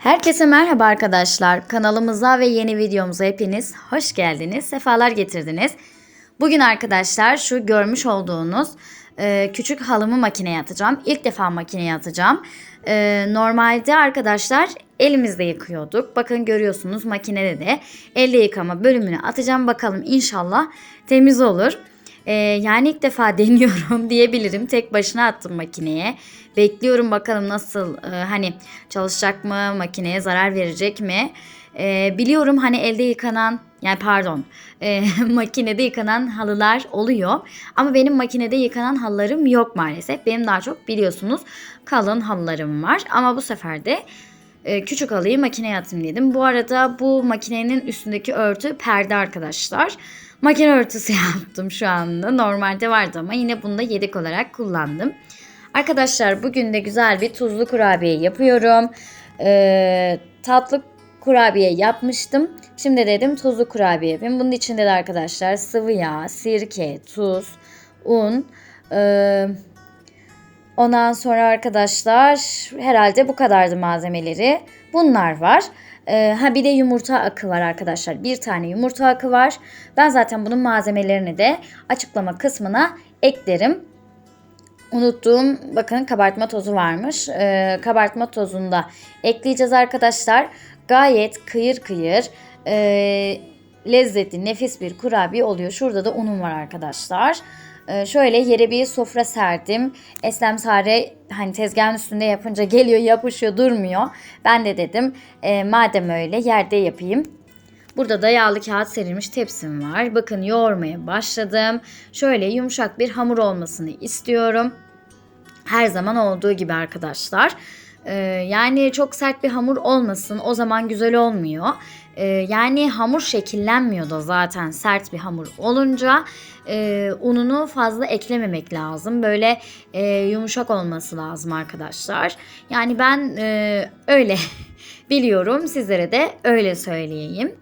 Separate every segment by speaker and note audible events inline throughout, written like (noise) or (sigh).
Speaker 1: Herkese merhaba arkadaşlar. Kanalımıza ve yeni videomuza hepiniz hoş geldiniz. Sefalar getirdiniz. Bugün arkadaşlar şu görmüş olduğunuz e, küçük halımı makineye atacağım. İlk defa makineye atacağım. E, normalde arkadaşlar elimizde yıkıyorduk. Bakın görüyorsunuz makinede de elde yıkama bölümünü atacağım. Bakalım inşallah temiz olur. Ee, yani ilk defa (laughs) deniyorum diyebilirim. Tek başına attım makineye. Bekliyorum bakalım nasıl e, hani çalışacak mı, makineye zarar verecek mi? Ee, biliyorum hani elde yıkanan yani pardon e, (laughs) makinede yıkanan halılar oluyor. Ama benim makinede yıkanan halılarım yok maalesef. Benim daha çok biliyorsunuz kalın halılarım var. Ama bu sefer de e, küçük halıyı makineye atayım dedim. Bu arada bu makinenin üstündeki örtü perde arkadaşlar. Makine örtüsü (laughs) yaptım şu anda. Normalde vardı ama yine bunu da yedek olarak kullandım. Arkadaşlar bugün de güzel bir tuzlu kurabiye yapıyorum. Ee, tatlı kurabiye yapmıştım. Şimdi dedim tuzlu kurabiye yapayım. Bunun içinde de arkadaşlar sıvı yağ, sirke, tuz, un, ee, Ondan sonra arkadaşlar herhalde bu kadardı malzemeleri. Bunlar var. Ee, ha bir de yumurta akı var arkadaşlar. Bir tane yumurta akı var. Ben zaten bunun malzemelerini de açıklama kısmına eklerim. Unuttuğum bakın kabartma tozu varmış. Ee, kabartma tozunu da ekleyeceğiz arkadaşlar. Gayet kıyır kıyır e, lezzetli nefis bir kurabiye oluyor. Şurada da unum var arkadaşlar. Ee, şöyle yere bir sofra serdim. Eslem Sare hani tezgahın üstünde yapınca (laughs) geliyor yapışıyor durmuyor. Ben de dedim e, madem öyle yerde yapayım. Burada da yağlı kağıt serilmiş tepsim var. Bakın yoğurmaya başladım. Şöyle yumuşak bir hamur olmasını istiyorum. Her zaman olduğu gibi arkadaşlar. Ee, yani çok sert bir hamur olmasın. O zaman güzel olmuyor. Ee, yani hamur şekillenmiyor da zaten sert bir hamur olunca e, ununu fazla eklememek lazım. Böyle e, yumuşak olması lazım arkadaşlar. Yani ben e, öyle (laughs) biliyorum. Sizlere de öyle söyleyeyim.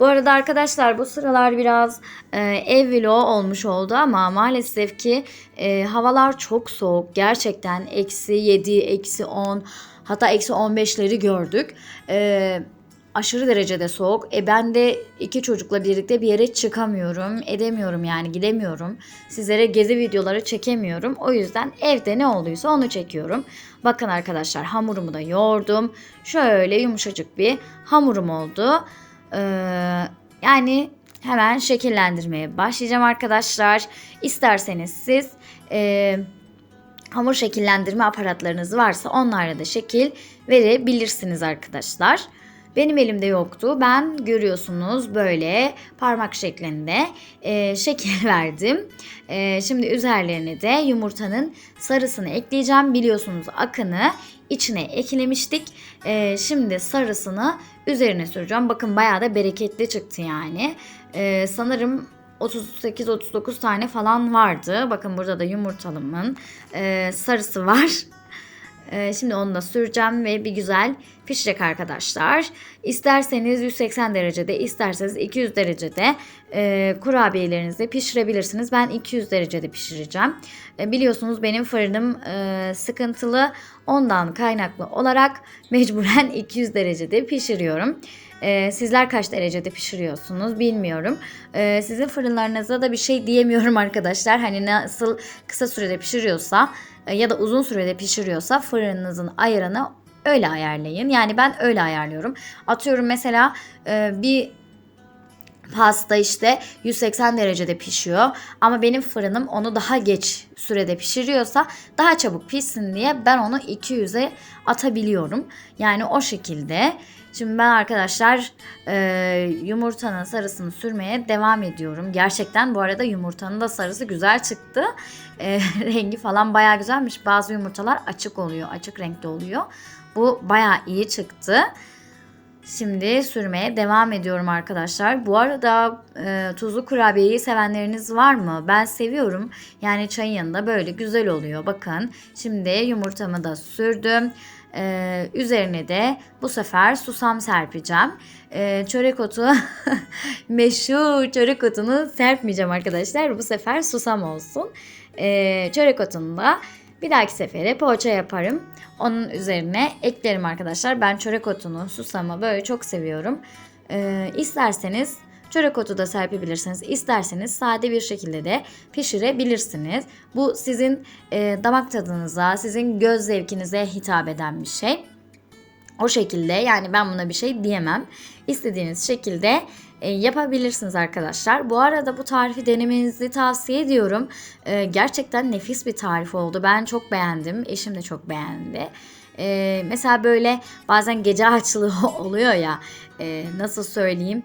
Speaker 1: Bu arada arkadaşlar bu sıralar biraz e, ev vlogu olmuş oldu ama maalesef ki e, havalar çok soğuk. Gerçekten eksi 7, eksi 10 hatta eksi 15'leri gördük. E, aşırı derecede soğuk. E ben de iki çocukla birlikte bir yere çıkamıyorum. Edemiyorum yani gidemiyorum. Sizlere gezi videoları çekemiyorum. O yüzden evde ne olduysa onu çekiyorum. Bakın arkadaşlar hamurumu da yoğurdum. Şöyle yumuşacık bir hamurum oldu. Ee, yani hemen şekillendirmeye başlayacağım arkadaşlar. İsterseniz siz e, hamur şekillendirme aparatlarınız varsa onlarla da şekil verebilirsiniz arkadaşlar. Benim elimde yoktu. Ben görüyorsunuz böyle parmak şeklinde e, şekil (laughs) verdim. E, şimdi üzerlerine de yumurtanın sarısını ekleyeceğim. Biliyorsunuz akını içine eklemiştik. E, şimdi sarısını üzerine süreceğim. Bakın bayağı da bereketli çıktı yani. E, sanırım 38-39 tane falan vardı. Bakın burada da yumurtalımın e, sarısı var. Ee, şimdi onu da süreceğim ve bir güzel pişecek arkadaşlar. İsterseniz 180 derecede, isterseniz 200 derecede e, kurabiyelerinizi pişirebilirsiniz. Ben 200 derecede pişireceğim. E, biliyorsunuz benim fırınım e, sıkıntılı. Ondan kaynaklı olarak mecburen (laughs) 200 derecede pişiriyorum. Ee, sizler kaç derecede pişiriyorsunuz bilmiyorum. Ee, sizin fırınlarınıza da bir şey diyemiyorum (laughs) arkadaşlar. Hani nasıl kısa sürede pişiriyorsa e, ya da uzun sürede pişiriyorsa fırınınızın ayarını öyle ayarlayın. Yani ben öyle ayarlıyorum. Atıyorum mesela e, bir pasta işte 180 derecede pişiyor ama benim fırınım onu daha geç sürede pişiriyorsa daha çabuk pişsin diye ben onu 200'e atabiliyorum. Yani o şekilde. Şimdi ben arkadaşlar e, yumurtanın sarısını sürmeye devam ediyorum. Gerçekten bu arada yumurtanın da sarısı güzel çıktı. E, (laughs) rengi falan baya güzelmiş. Bazı yumurtalar açık oluyor, açık renkte oluyor. Bu baya iyi çıktı. Şimdi sürmeye devam ediyorum arkadaşlar. Bu arada e, tuzlu kurabiyeyi sevenleriniz var mı? Ben seviyorum. Yani çayın yanında böyle güzel oluyor. Bakın şimdi yumurtamı da sürdüm. Ee, üzerine de bu sefer susam serpeceğim. Ee, çörek otu (laughs) meşhur çörek otunu serpmeyeceğim arkadaşlar. Bu sefer susam olsun. Ee, çörek otunu da Bir dahaki sefere poğaça yaparım. Onun üzerine eklerim arkadaşlar. Ben çörek otunu, susamı böyle çok seviyorum. Ee, isterseniz çörek otu da serpebilirsiniz. İsterseniz sade bir şekilde de pişirebilirsiniz. Bu sizin e, damak tadınıza, sizin göz zevkinize hitap eden bir şey. O şekilde yani ben buna bir şey diyemem. İstediğiniz şekilde e, yapabilirsiniz arkadaşlar. Bu arada bu tarifi denemenizi tavsiye ediyorum. E, gerçekten nefis bir tarif oldu. Ben çok beğendim. Eşim de çok beğendi. E, mesela böyle bazen gece açlığı (laughs) oluyor ya. E, nasıl söyleyeyim?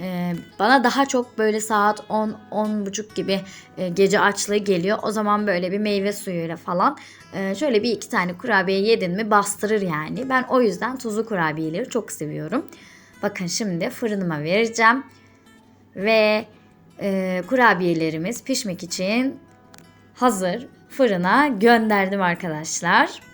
Speaker 1: E, bana daha çok böyle saat 10 10 buçuk gibi e, gece açlığı geliyor. O zaman böyle bir meyve suyuyla falan e, şöyle bir iki tane kurabiye yedin mi bastırır yani. Ben o yüzden tuzlu kurabiyeleri çok seviyorum. Bakın şimdi fırınıma vereceğim. Ve e, kurabiyelerimiz pişmek için hazır. Fırına gönderdim arkadaşlar.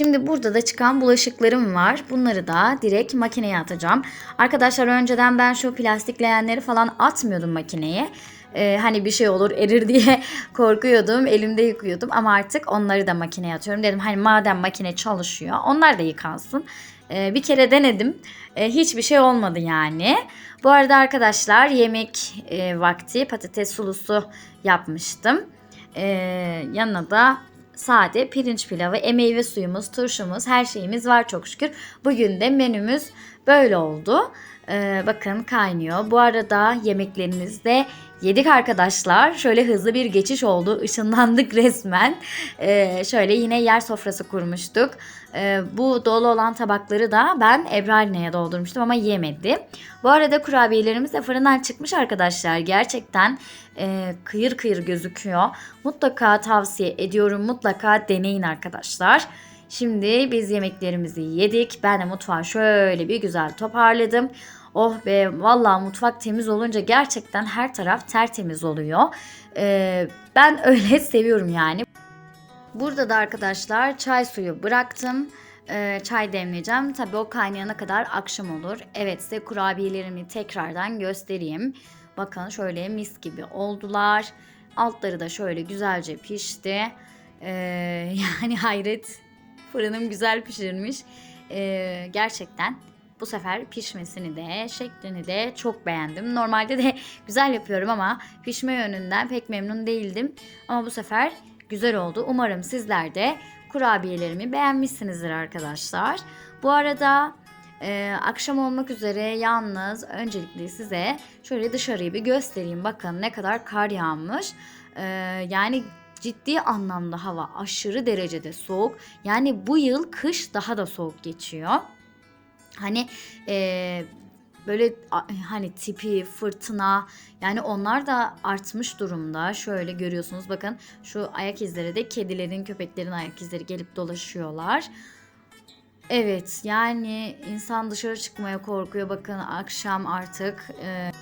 Speaker 1: Şimdi burada da çıkan bulaşıklarım var. Bunları da direkt makineye atacağım. Arkadaşlar önceden ben şu plastikleyenleri falan atmıyordum makineye. Ee, hani bir şey olur erir diye (laughs) korkuyordum. Elimde yıkıyordum ama artık onları da makineye atıyorum. Dedim hani madem makine çalışıyor onlar da yıkansın. Ee, bir kere denedim. Ee, hiçbir şey olmadı yani. Bu arada arkadaşlar yemek e, vakti patates sulusu yapmıştım. Ee, yanına da sade pirinç pilavı, e meyve suyumuz, turşumuz, her şeyimiz var çok şükür. Bugün de menümüz böyle oldu. Ee, bakın kaynıyor. Bu arada yemeklerimizi de yedik arkadaşlar. Şöyle hızlı bir geçiş oldu. Işınlandık (laughs) resmen. Ee, şöyle yine yer sofrası kurmuştuk. Ee, bu dolu olan tabakları da ben Ebralina'ya doldurmuştum ama yemedi. Bu arada kurabiyelerimiz de fırından çıkmış arkadaşlar. Gerçekten e, kıyır kıyır gözüküyor. Mutlaka tavsiye ediyorum. Mutlaka deneyin arkadaşlar. Şimdi biz yemeklerimizi yedik. Ben de mutfağı şöyle bir güzel toparladım. Oh be vallahi mutfak temiz olunca gerçekten her taraf tertemiz oluyor. Ee, ben (laughs) öyle seviyorum yani. Burada da arkadaşlar çay suyu bıraktım. Ee, çay demleyeceğim. Tabii o kaynayana kadar akşam olur. Evet size kurabiyelerimi tekrardan göstereyim. Bakın şöyle mis gibi oldular. Altları da şöyle güzelce pişti. Ee, (laughs) yani hayret fırınım güzel pişirmiş. Ee, gerçekten bu sefer pişmesini de şeklini de çok beğendim. Normalde de (laughs) güzel yapıyorum ama pişme yönünden pek memnun değildim. Ama bu sefer güzel oldu. Umarım sizler de kurabiyelerimi beğenmişsinizdir arkadaşlar. Bu arada ee, akşam olmak üzere yalnız öncelikle size şöyle dışarıyı bir göstereyim. Bakın ne kadar kar yağmış. Ee, yani ciddi anlamda hava aşırı derecede soğuk. Yani bu yıl kış daha da soğuk geçiyor. Hani e, böyle hani tipi, fırtına yani onlar da artmış durumda. Şöyle görüyorsunuz bakın şu ayak izleri de kedilerin, köpeklerin ayak izleri gelip dolaşıyorlar. Evet yani insan dışarı çıkmaya korkuyor. Bakın akşam artık e,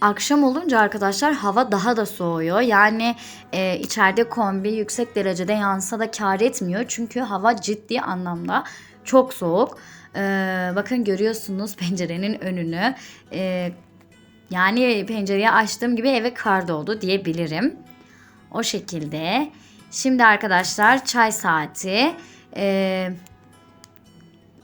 Speaker 1: akşam olunca arkadaşlar hava daha da soğuyor. Yani e, içeride kombi yüksek derecede yansa da kar etmiyor. Çünkü hava ciddi anlamda çok soğuk. E, bakın görüyorsunuz (laughs) pencerenin önünü. E, yani pencereyi açtığım gibi eve kar doldu diyebilirim. O şekilde. Şimdi arkadaşlar çay saati. Eee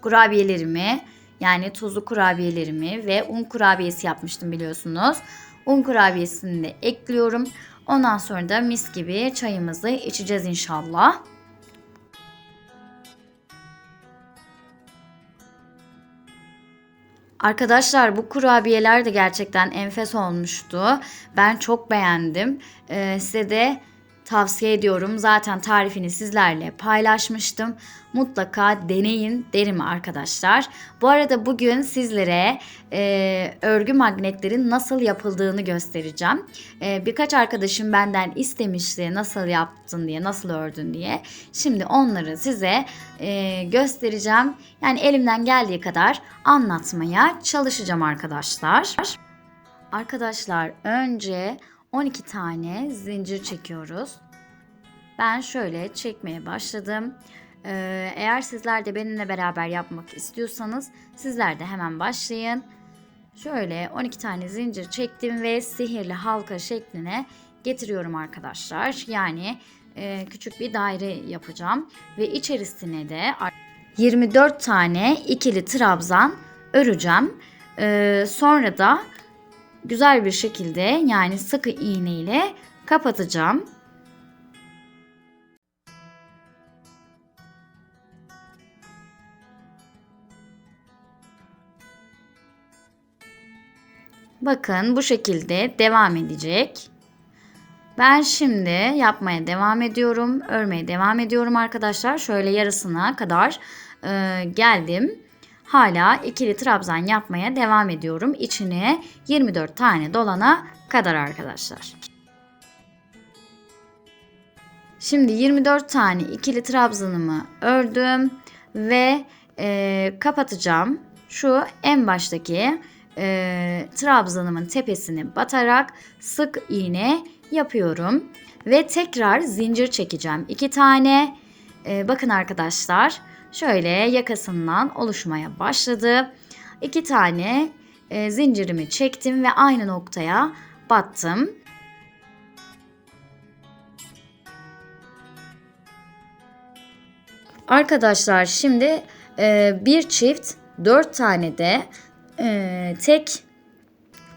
Speaker 1: kurabiyelerimi yani tuzlu kurabiyelerimi ve un kurabiyesi yapmıştım biliyorsunuz. Un kurabiyesini de ekliyorum. Ondan sonra da mis gibi çayımızı içeceğiz inşallah. Arkadaşlar bu kurabiyeler de gerçekten enfes olmuştu. Ben çok beğendim. Ee, size de tavsiye ediyorum. Zaten tarifini sizlerle paylaşmıştım. Mutlaka deneyin derim arkadaşlar. Bu arada bugün sizlere e, örgü magnetlerin nasıl yapıldığını göstereceğim. E, birkaç arkadaşım benden istemişti nasıl yaptın diye, nasıl ördün diye. Şimdi onları size e, göstereceğim. Yani elimden geldiği kadar anlatmaya çalışacağım arkadaşlar. Arkadaşlar önce 12 tane zincir çekiyoruz. Ben şöyle çekmeye başladım. Ee, eğer sizler de benimle beraber yapmak istiyorsanız sizler de hemen başlayın. Şöyle 12 tane zincir çektim ve sihirli halka şekline getiriyorum arkadaşlar. Yani e, küçük bir daire yapacağım ve içerisine de 24 tane ikili trabzan öreceğim. E, sonra da güzel bir şekilde yani sıkı iğne ile kapatacağım. Bakın bu şekilde devam edecek. Ben şimdi yapmaya devam ediyorum. Örmeye devam ediyorum arkadaşlar. Şöyle yarısına kadar e, geldim. Hala ikili trabzan yapmaya devam ediyorum. İçine 24 tane dolana kadar arkadaşlar. Şimdi 24 tane ikili trabzanımı ördüm ve e, kapatacağım. Şu en baştaki e, trabzanımın tepesini batarak sık iğne yapıyorum. Ve tekrar zincir çekeceğim. iki tane. E, bakın arkadaşlar şöyle yakasından oluşmaya başladı. İki tane e, zincirimi çektim ve aynı noktaya battım. Arkadaşlar şimdi e, bir çift dört tane de e, tek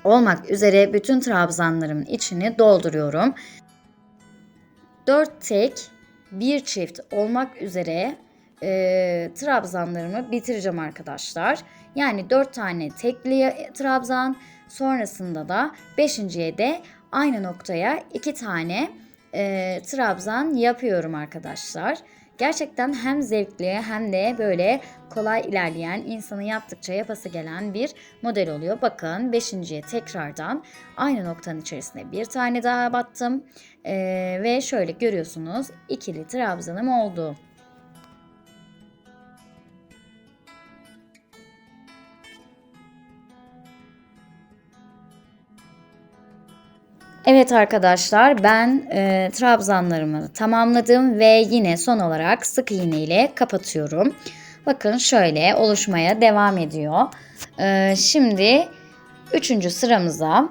Speaker 1: olmak üzere bütün trabzanlarımın içini dolduruyorum. 4 tek, bir çift olmak üzere e, trabzanlarımı bitireceğim arkadaşlar. Yani 4 tane tekli trabzan sonrasında da 5.ye de aynı noktaya 2 tane e, trabzan yapıyorum arkadaşlar. Gerçekten hem zevkli hem de böyle kolay ilerleyen, insanı yaptıkça yapası gelen bir model oluyor. Bakın 5.ye tekrardan aynı noktanın içerisine bir tane daha battım. Ee, ve şöyle görüyorsunuz ikili trabzanım oldu. Evet arkadaşlar ben e, trabzanlarımı tamamladım ve yine son olarak sık iğne ile kapatıyorum. Bakın şöyle oluşmaya devam ediyor. E, şimdi üçüncü sıramıza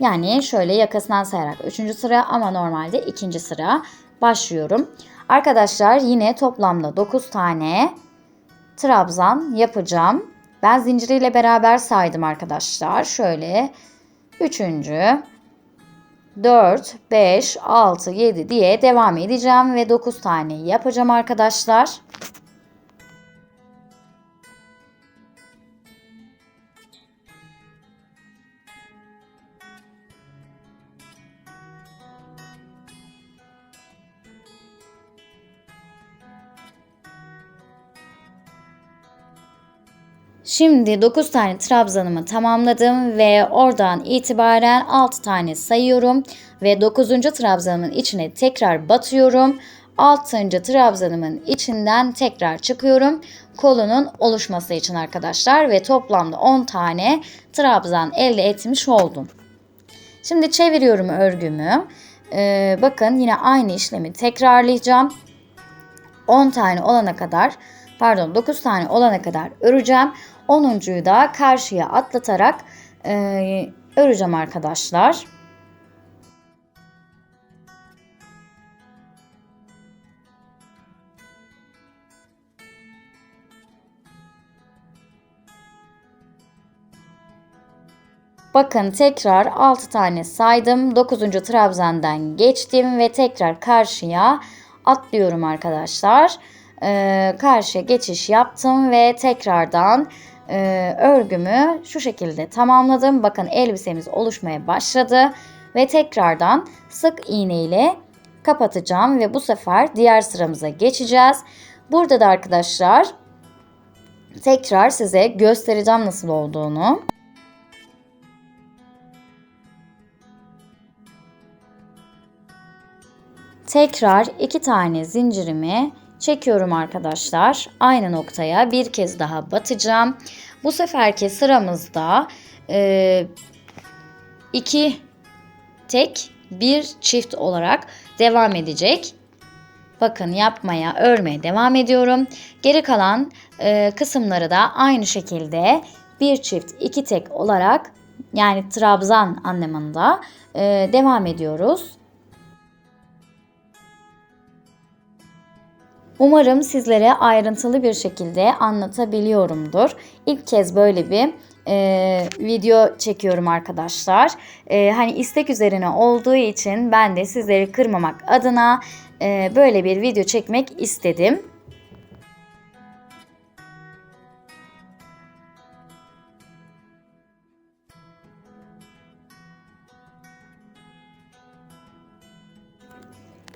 Speaker 1: yani şöyle yakasından sayarak üçüncü sıra ama normalde ikinci sıra başlıyorum. Arkadaşlar yine toplamda 9 tane trabzan yapacağım. Ben zinciriyle beraber saydım arkadaşlar. Şöyle üçüncü, 4, 5, 6, 7 diye devam edeceğim ve 9 tane yapacağım arkadaşlar. Şimdi 9 tane trabzanımı tamamladım ve oradan itibaren 6 tane sayıyorum ve 9. trabzanımın içine tekrar batıyorum. 6. trabzanımın içinden tekrar çıkıyorum. Kolunun oluşması için arkadaşlar ve toplamda 10 tane trabzan elde etmiş oldum. Şimdi çeviriyorum örgümü. Ee, bakın yine aynı işlemi tekrarlayacağım. 10 tane olana kadar pardon 9 tane olana kadar öreceğim. 10'uncuyu da karşıya atlatarak e, öreceğim arkadaşlar. Bakın tekrar 6 tane saydım. 9. trabzandan geçtim ve tekrar karşıya atlıyorum arkadaşlar. Ee, karşıya geçiş yaptım ve tekrardan e, örgümü şu şekilde tamamladım. Bakın elbisemiz oluşmaya başladı ve tekrardan sık iğne ile kapatacağım ve bu sefer diğer sıramıza geçeceğiz. Burada da arkadaşlar tekrar size göstereceğim nasıl olduğunu. Tekrar iki tane zincirimi çekiyorum arkadaşlar. Aynı noktaya bir kez daha batacağım. Bu seferki sıramızda e, iki tek bir çift olarak devam edecek. Bakın yapmaya, örmeye devam ediyorum. Geri kalan e, kısımları da aynı şekilde bir çift, iki tek olarak yani trabzan anlamında e, devam ediyoruz. Umarım sizlere ayrıntılı bir şekilde anlatabiliyorumdur. İlk kez böyle bir e, video çekiyorum arkadaşlar. E, hani istek üzerine olduğu için ben de sizleri kırmamak adına e, böyle bir video çekmek istedim.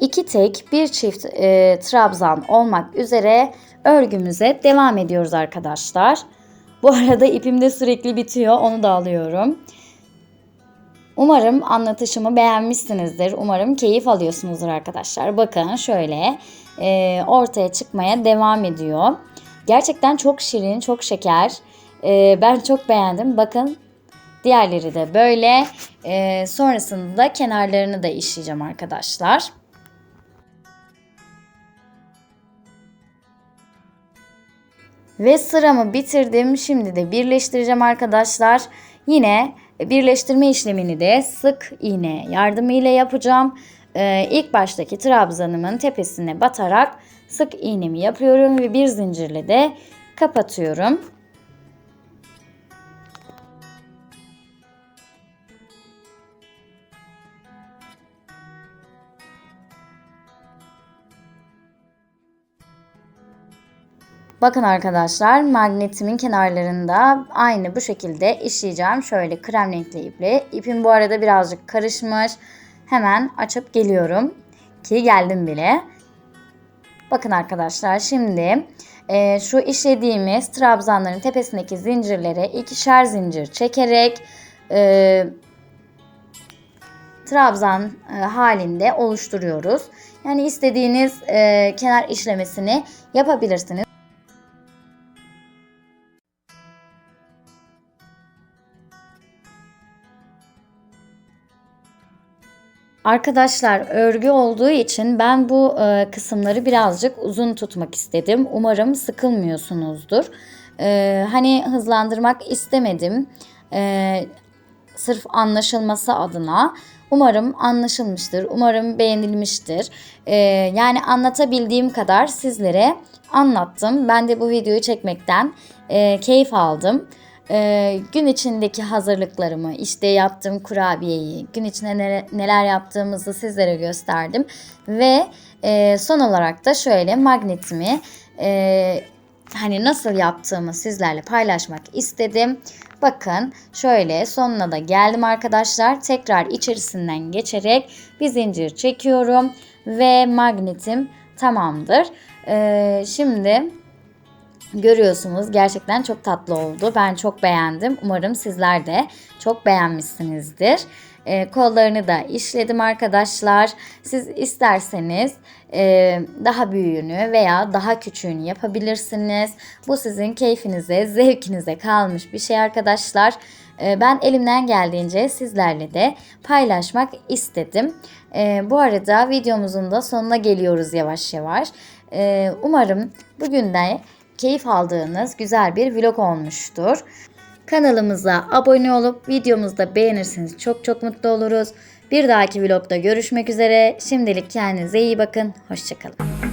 Speaker 1: İki tek bir çift e, trabzan olmak üzere örgümüze devam ediyoruz arkadaşlar. Bu arada ipim de sürekli bitiyor onu da alıyorum. Umarım anlatışımı beğenmişsinizdir. Umarım keyif alıyorsunuzdur arkadaşlar. Bakın şöyle e, ortaya çıkmaya devam ediyor. Gerçekten çok şirin, çok şeker. E, ben çok beğendim. Bakın diğerleri de böyle. E, sonrasında kenarlarını da işleyeceğim arkadaşlar. Ve sıramı bitirdim. Şimdi de birleştireceğim arkadaşlar. Yine birleştirme işlemini de sık iğne yardımıyla yapacağım. Ee, ilk baştaki trabzanımın tepesine batarak sık iğnemi yapıyorum ve bir zincirle de kapatıyorum. Bakın arkadaşlar magnetimin kenarlarında aynı bu şekilde işleyeceğim. Şöyle krem renkli iple. İpim bu arada birazcık karışmış. Hemen açıp geliyorum. Ki geldim bile. Bakın arkadaşlar şimdi e, şu işlediğimiz trabzanların tepesindeki zincirlere ikişer zincir çekerek e, trabzan e, halinde oluşturuyoruz. Yani istediğiniz e, kenar işlemesini yapabilirsiniz. Arkadaşlar örgü olduğu için ben bu e, kısımları birazcık uzun tutmak istedim. Umarım sıkılmıyorsunuzdur. E, hani hızlandırmak istemedim. E, sırf anlaşılması adına. Umarım anlaşılmıştır. Umarım beğenilmiştir. E, yani anlatabildiğim kadar sizlere anlattım. Ben de bu videoyu çekmekten e, keyif aldım e, gün içindeki hazırlıklarımı, işte yaptığım kurabiyeyi, gün içinde neler, neler yaptığımızı sizlere gösterdim. Ve e, son olarak da şöyle magnetimi e, hani nasıl yaptığımı sizlerle paylaşmak istedim. Bakın şöyle sonuna da geldim arkadaşlar. Tekrar içerisinden geçerek bir zincir çekiyorum ve magnetim tamamdır. Ee, şimdi Görüyorsunuz gerçekten çok tatlı oldu. Ben çok beğendim. Umarım sizler de çok beğenmişsinizdir. E, kollarını da işledim arkadaşlar. Siz isterseniz e, daha büyüğünü veya daha küçüğünü yapabilirsiniz. Bu sizin keyfinize, zevkinize kalmış bir şey arkadaşlar. E, ben elimden geldiğince sizlerle de paylaşmak istedim. E, bu arada videomuzun da sonuna geliyoruz yavaş yavaş. E, umarım bugün de keyif aldığınız güzel bir vlog olmuştur. Kanalımıza abone olup videomuzu da beğenirseniz çok çok mutlu oluruz. Bir dahaki vlogda görüşmek üzere. Şimdilik kendinize iyi bakın. Hoşçakalın.